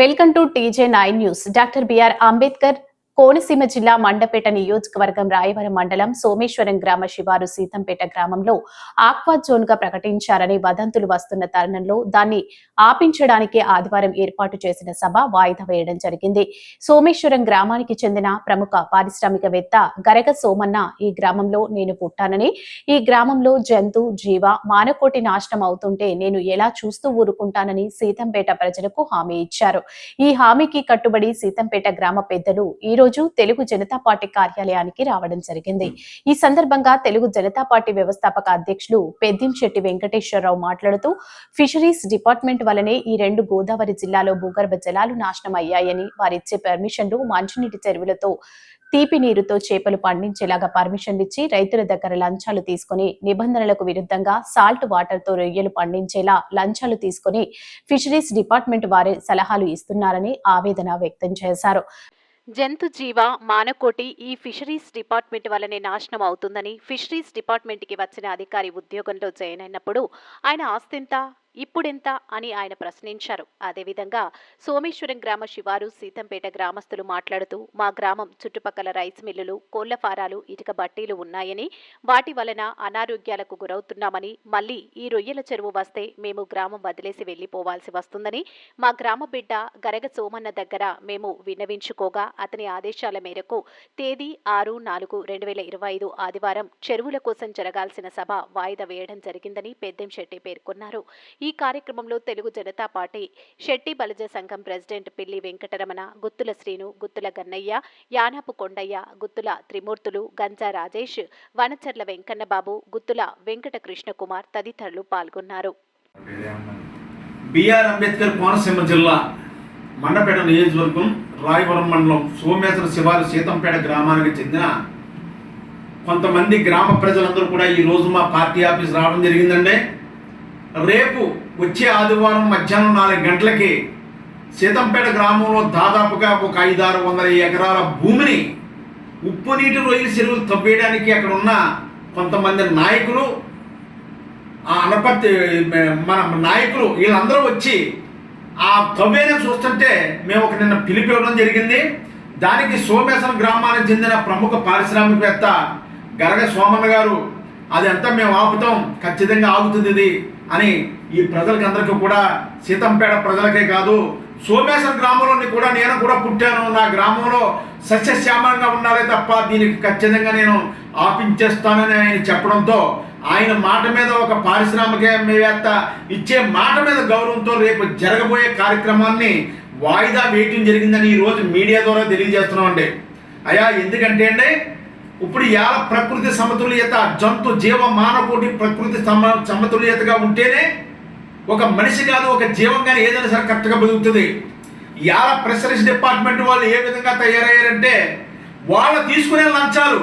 Welcome to TJ nine news. Doctor BR Ambedkar Konaseema జిల్లా మండపేట నియోజకవర్గం రాయవరం మండలం సోమేశ్వరం గ్రామ శివారు సీతంపేట గ్రామంలో ఆక్వా జోన్గా ప్రకటించారని వదంతులు వస్తున్న తరుణంలో దాన్ని ఆపించడానికి ఆదివారం ఏర్పాటు చేసిన సభ వాయిదా వేయడం జరిగింది. సోమేశ్వరం గ్రామానికి చెందిన ప్రముఖ పారిశ్రామికవేత్త గరగ సోమన్న ఈ గ్రామంలో నేను పుట్టానని ఈ గ్రామంలో జంతు జీవ మానకోటి నాశనం అవుతుంటే నేను ఎలా చూస్తూ ఊరుకుంటానని సీతంపేట ప్రజలకు హామీ ఇచ్చారు. ఈ హామీకి కట్టుబడి సీతంపేట గ్రామ పెద్దలు ఈ రోజు తెలుగు జనతా పార్టీ కార్యాలయానికి రావడం జరిగింది. ఈ సందర్భంగా తెలుగు జనతా పార్టీ వ్యవస్థాపక అధ్యక్షులు పెద్దింశెట్టి వెంకటేశ్వరరావు మాట్లాడుతూ ఫిషరీస్ డిపార్ట్మెంట్ వలనే ఈ రెండు గోదావరి జిల్లాలో భూగర్భ జలాలు నాశనం అయ్యాయని వారిచ్చే పర్మిషన్లు మంచినీటి చెరువులతో తీపి నీరుతో చేపలు పండించేలాగా పర్మిషన్లు ఇచ్చి రైతుల దగ్గర లంచాలు తీసుకుని నిబంధనలకు విరుద్ధంగా సాల్ట్ వాటర్తో రొయ్యలు పండించేలా లంచాలు తీసుకుని ఫిషరీస్ డిపార్ట్మెంట్ వారే సలహాలు ఇస్తున్నారని ఆవేదన వ్యక్తం చేశారు. జంతు జీవ మానకోటి ఈ ఫిషరీస్ డిపార్ట్మెంట్ వల్లనే నాశనం అవుతుందని ఫిషరీస్ డిపార్ట్మెంట్కి వచ్చిన అధికారి ఉద్యోగంలో జాయిన్ అయినప్పుడు ఆయన ఆస్తింత ఇప్పుడెంత అని ఆయన ప్రశ్నించారు. అదేవిధంగా సోమేశ్వరం గ్రామ శివారు సీతంపేట గ్రామస్తులు మాట్లాడుతూ మా గ్రామం చుట్టుపక్కల రైస్ మిల్లులు కోళ్ళ ఫారాలు ఇటుక బట్టీలు ఉన్నాయని వాటి వలన అనారోగ్యాలకు గురవుతున్నామని మళ్ళీ ఈ రొయ్యల చెరువు వస్తే మేము గ్రామం వదిలేసి వెళ్ళిపోవాల్సి వస్తుందని మా గ్రామ బిడ్డ గరగ సోమన్న దగ్గర మేము విన్నవించుకోగా అతని ఆదేశాల మేరకు తేదీ ఆరు నాలుగు రెండు వేల ఇరవై ఐదు ఆదివారం చెరువుల కోసం జరగాల్సిన సభ వాయిదా వేయడం జరిగిందని పెద్దంశెట్టి పేర్కొన్నారు. ఈ ఈ కార్యక్రమంలో తెలుగు జనతా పార్టీ శెట్టి బలజ సంఘం ప్రెసిడెంట్ పిల్లి వెంకటరమణ గుత్తుల శ్రీను గుత్తుల గన్నయ్య యానాపు కొండయ్య గుత్తుల త్రిమూర్తులు గంజా రాజేష్ వనచర్ల వెంకన్నబాబు గుత్తుల వెంకట కృష్ణకుమార్ తదితరులు పాల్గొన్నారు. బిఆర్ అంబేద్కర్ కోనసీమ జిల్లా మండపేట నియోజకవర్గం రాయవరం మండలం సోమేశ్వర శివారు సీతంపేట గ్రామానికి చెందిన కొంతమంది గ్రామ ప్రజలందరూ కూడా ఈ రోజు మా పార్టీ ఆఫీస్ రావడం జరిగిందండి. రేపు వచ్చే ఆదివారం మధ్యాహ్నం నాలుగు గంటలకి సీతంపేట గ్రామంలో దాదాపుగా ఒక ఐదారు వందల ఎకరాల భూమిని ఉప్పు నీటి రొయ్యల చెరువులు తవ్వేయడానికి అక్కడ ఉన్న కొంతమంది నాయకులు ఆ అనపర్తి మన నాయకులు వీళ్ళందరూ వచ్చి ఆ తవ్వేని చూస్తుంటే మేము ఒక నిన్న పిలిపివ్వడం జరిగింది. దానికి సోమేశ్వరం గ్రామానికి చెందిన ప్రముఖ పారిశ్రామికవేత్త గరగ సోమన్న గారు అదంతా మేము ఆపుతాం ఖచ్చితంగా ఆగుతుంది ఇది. అని ఈ ప్రజలకి అందరికీ కూడా సీతంపేట ప్రజలకే కాదు సోమేశ్వర గ్రామంలోని కూడా నేను కూడా పుట్టాను. నా గ్రామంలో సస్యశ్యామలంగా ఉండాలి తప్ప దీనికి ఖచ్చితంగా నేను ఆపించేస్తానని ఆయన చెప్పడంతో ఆయన మాట మీద ఒక పారిశ్రామికవేత్త ఇచ్చే మాట మీద గౌరవంతో రేపు జరగబోయే కార్యక్రమాన్ని వాయిదా వేయటం జరిగిందని ఈరోజు మీడియా ద్వారా తెలియజేస్తున్నామండి. అయ్యా ఎందుకంటే అండి ఇప్పుడు ఇవాళ ప్రకృతి సమతుల్యత జంతు జీవ మానవుడి ప్రకృతి సమ సమతుల్యతగా ఉంటేనే ఒక మనిషి కాదు ఒక జీవం కానీ ఏదైనా సరే కరెక్ట్గా బతుకుతుంది. ఇవాళ ప్రెషరీస్ డిపార్ట్మెంట్ వాళ్ళు ఏ విధంగా తయారయ్యారంటే వాళ్ళు తీసుకునే లంచాలు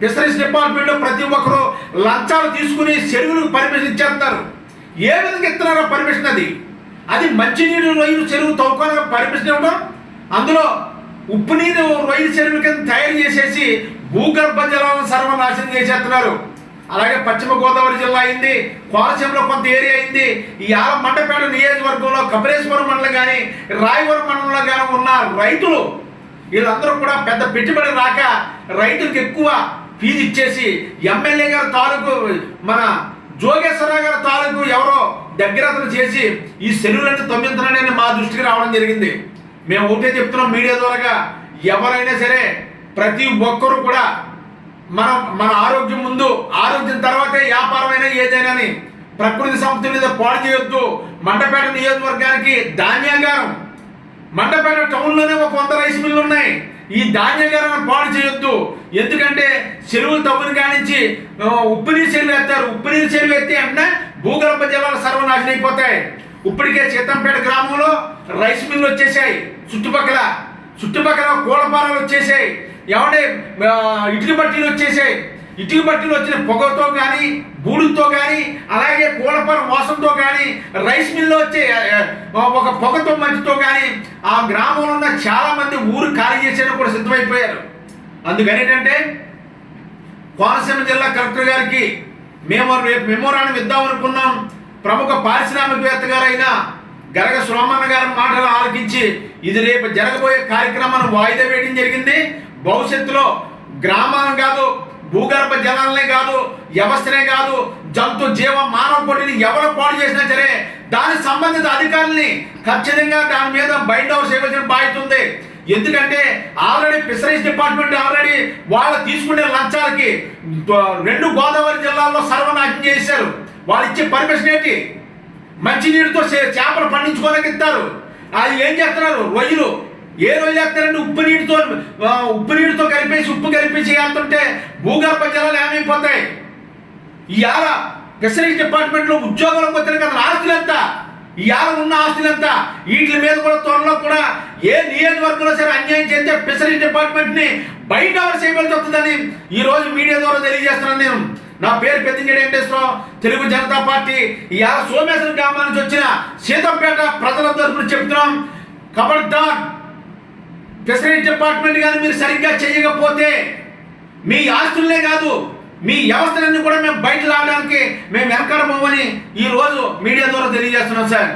ఫిషరీస్ డిపార్ట్మెంట్లో ప్రతి ఒక్కరు లంచాలు తీసుకుని చెరువులకు పర్మిషన్ ఇచ్చేస్తారు. ఏ విధంగా ఇస్తున్నారో పర్మిషన్ అది. అది మంచినీరు రొయ్యలు చెరువు తవ్వుకోవడానికి పర్మిషన్ ఇవ్వడం అందులో ఉప్పు నీరు రొయ్యల చెరువు కింద తయారు చేసేసి భూగర్భ జలాలను సర్వనాశనం చేసేస్తున్నారు. అలాగే పశ్చిమ గోదావరి జిల్లా అయింది కోనసీమలో కొంత ఏరియా అయింది. ఈ ఆల మండపేట నియోజకవర్గంలో కపిలేశ్వరం మండలం కానీ రాయవరం మండలంలో కానీ ఉన్న రైతులు వీళ్ళందరూ కూడా పెద్ద పెట్టుబడి రాక రైతులకు ఎక్కువ ఫీజు ఇచ్చేసి ఎమ్మెల్యే గారి తాలూకు మన జోగేశ్వరరావు గారి తాలూకు ఎవరో దగ్గర చేసి ఈ సెలవులన్నీ తొమ్మిదినని మా దృష్టికి రావడం జరిగింది. మేము ఒకటే చెప్తున్నాం మీడియా ద్వారా ఎవరైనా సరే ప్రతి ఒక్కరూ కూడా మన మన ఆరోగ్యం ముందు ఆరోగ్యం తర్వాతే వ్యాపారమైనా ఏదైనా ప్రకృతి సంస్థ మీద పాడు చేయొద్దు. మండపేట నియోజకవర్గానికి ధాన్యాగారం మండపేట టౌన్లోనే ఒక వంద రైస్ మిల్లు ఉన్నాయి. ఈ ధాన్యాగారం పాడు చేయొద్దు. ఎందుకంటే చెరువులు తవ్వుని కానించి ఉప్పు నీరు చెరువు ఎత్తారు ఉప్పు నీరు చెరువు ఎత్తే అంటే భూగర్భ జలాలు సర్వనాశనం అయిపోతాయి. ఇప్పటికే సీతంపేట గ్రామంలో రైస్ మిల్లు వచ్చేసాయి. చుట్టుపక్కల చుట్టుపక్కల కూలపారాలు వచ్చేసాయి. ఏమంటే ఇటుక బట్టీలు వచ్చేసాయి. ఇటుక బట్టీలు వచ్చిన పొగతో కానీ బూడుతో కానీ అలాగే కూలపర వాసంతో కానీ రైస్ మిల్లు వచ్చే ఒక పొగతో మంచుతో కానీ ఆ గ్రామంలో ఉన్న చాలా మంది ఊరు ఖాళీ చేసేందుకు కూడా సిద్ధమైపోయారు. అందుకని ఏంటంటే కోనసీమ జిల్లా కలెక్టర్ గారికి మేము రేపు మెమోరాండం ఇద్దాం అనుకున్నాం ప్రముఖ పారిశ్రామికవేత్త గారైన గరగ సోమన్న గారి మాటలు ఆలకించి ఇది రేపు జరగబోయే కార్యక్రమాన్ని వాయిదా వేయడం జరిగింది. భవిష్యత్తులో గ్రామాలను కాదు భూగర్భ జలాలనే కాదు వ్యవస్థనే కాదు జంతు జీవ మానవ కోటిని ఎవరు పాడు చేసినా సరే దాని సంబంధిత అధికారుల్ని ఖచ్చితంగా దాని మీద బైండ్ ఓవర్ చేయవలసిన బాధ్యత ఉంది. ఎందుకంటే ఆల్రెడీ ఫిషరీస్ డిపార్ట్మెంట్ ఆల్రెడీ వాళ్ళు తీసుకునే లంచాలకి రెండు గోదావరి జిల్లాల్లో సర్వనాశనం చేశారు. వాళ్ళు ఇచ్చే పర్మిషన్ ఏంటి? మంచినీటితో చే- చేపలు పండించుకోలేక ఇస్తారు. అది ఏం చేస్తున్నారు? రొయ్యలు. ఏ రొయ్యలు వేస్తారంటే ఉప్పు నీటితో ఉప్పు నీటితో కలిపేసి ఉప్పు కలిపేసి వేస్తుంటే భూగర్భ జలాలు ఏమైపోతాయి ఇవాళ ఫిషరీస్ డిపార్ట్మెంట్లో ఉద్యోగాలకు వచ్చిన కదా ఆస్తులు ఎంత ఇవాళ ఉన్న ఆస్తులు ఎంత వీటి మీద కూడా త్వరలో కూడా ఏ నియోజకవర్గంలో సరే అన్యాయం చేస్తే ఫిషరీస్ డిపార్ట్మెంట్ని బయట ఎవరు చేయవలసి వస్తుందని ఈ రోజు మీడియా ద్వారా తెలియజేస్తున్నాను నేను. నా పేరు పెద్దంజేడి వెంకటేశ్వరరావు. తెలుగు జనతా పార్టీ ఇవాళ సోమేశ్వరం గ్రామం నుంచి వచ్చిన సీతంపేట ప్రజల తరఫున చెప్తున్నాం. కబడ్దార్ ఫిషరీస్ డిపార్ట్మెంట్ కానీ మీరు సరిగ్గా చేయకపోతే మీ ఆస్తులనే కాదు మీ వ్యవస్థలన్నీ కూడా మేము బయట రావడానికి మేము వెనకాడబోమని ఈ రోజు మీడియా ద్వారా తెలియజేస్తున్నాం సార్.